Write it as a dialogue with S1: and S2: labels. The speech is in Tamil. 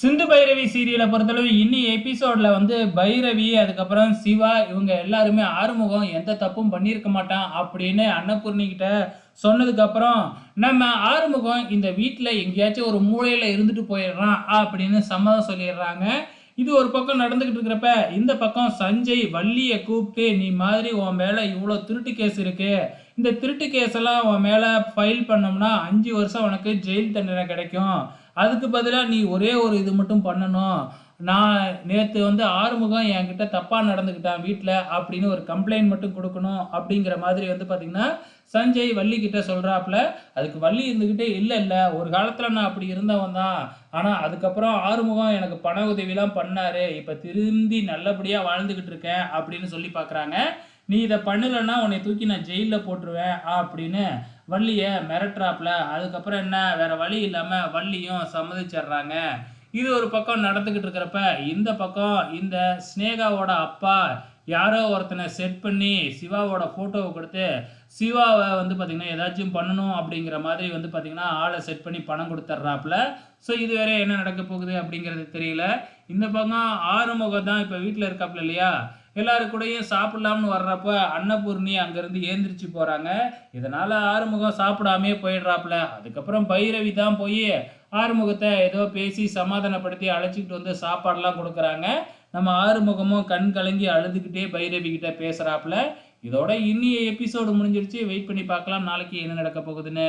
S1: சிந்து பைரவி சீரியலை பொறுத்தளவு இன்னி எபிசோடில் வந்து பைரவி அதுக்கப்புறம் சிவா இவங்க எல்லாருமே ஆறுமுகம் எந்த தப்பும் பண்ணியிருக்க மாட்டான் அப்படின்னு அன்னபூர்ணிக்கிட்ட சொன்னதுக்கப்புறம் நம்ம ஆறுமுகம் இந்த வீட்டில் எங்கேயாச்சும் ஒரு மூலையில் இருந்துட்டு போயிடுறான் அப்படின்னு சம்மதம் சொல்லிடுறாங்க. இது ஒரு பக்கம் நடந்துக்கிட்டு இருக்கிறப்ப இந்த பக்கம் சஞ்சய் வள்ளியை கூப்பிட்டு நீ மாதிரி உன் மேலே இவ்வளோ திருட்டு கேஸ் இருக்குது இந்த திருட்டு கேஸெல்லாம் உன் மேலே ஃபைல் பண்ணோம்னா அஞ்சு வருஷம் உனக்கு ஜெயில் தண்டனை கிடைக்கும். அதுக்கு பதிலாக நீ ஒரே ஒரு இது மட்டும் பண்ணணும். நான் நேற்று வந்து ஆறுமுகம் என்கிட்ட தப்பாக நடந்துக்கிட்டான் வீட்டில் அப்படின்னு ஒரு கம்ப்ளைண்ட் மட்டும் கொடுக்கணும் அப்படிங்கிற மாதிரி வந்து பார்த்திங்கன்னா சஞ்சய் வள்ளிக்கிட்ட சொல்கிறாப்புல அதுக்கு வள்ளி இருந்துக்கிட்டே இல்லை இல்லை. ஒரு காலத்தில் நான் அப்படி இருந்தவன் தான். ஆனால் அதுக்கப்புறம் ஆறுமுகம் எனக்கு பண உதவிலாம் பண்ணார். இப்போ திருந்தி நல்லபடியாக வாழ்ந்துக்கிட்டு இருக்கேன் அப்படின்னு சொல்லி பார்க்குறாங்க நீ இதை பண்ணலைன்னா உன்னை தூக்கி நான் ஜெயிலில் போட்டுருவேன் அப்படின்னு வள்ளியை மிரட்டுறாப்புல. அதுக்கப்புறம் என்ன? வேற வழி இல்லாமல் வள்ளியும் சம்மதிச்சிடுறாங்க. இது ஒரு பக்கம் நடந்துக்கிட்டு இருக்கிறப்ப இந்த பக்கம் இந்த ஸ்னேகாவோட அப்பா யாரோ ஒருத்தனை செட் பண்ணி சிவாவோட ஃபோட்டோவை கொடுத்து சிவாவை வந்து பார்த்திங்கன்னா ஏதாச்சும் பண்ணணும் அப்படிங்கிற மாதிரி வந்து பார்த்திங்கன்னா ஆளை செட் பண்ணி பணம் கொடுத்துட்றாப்புல. ஸோ இது வேற என்ன நடக்க போகுது அப்படிங்கிறது தெரியல. இந்த பக்கம் ஆறுமுகம் தான் இப்போ வீட்டில் இருக்காப்புல இல்லையா? எல்லாருக்கூடையும் கூடயும் சாப்பிடலாம்னு வர்றப்ப அன்னபூர்ணி அங்கேருந்து ஏந்திரிச்சு போகிறாங்க இதனால் ஆறுமுகம் சாப்பிடாமே போயிடுறாப்புல. அதுக்கப்புறம் பைரவி தான் போய் ஆறுமுகத்தை ஏதோ பேசி சமாதானப்படுத்தி அழைச்சிக்கிட்டு வந்து சாப்பாடெலாம் கொடுக்குறாங்க. நம்ம ஆறுமுகமும் கண் கலங்கி அழுதுகிட்டே பைரவி கிட்ட பேசுகிறாப்புல இதோட இன்னிய எபிசோடு முடிஞ்சிருச்சு. வெயிட் பண்ணி பார்க்கலாம். நாளைக்கு என்ன நடக்க போகுதுன்னு.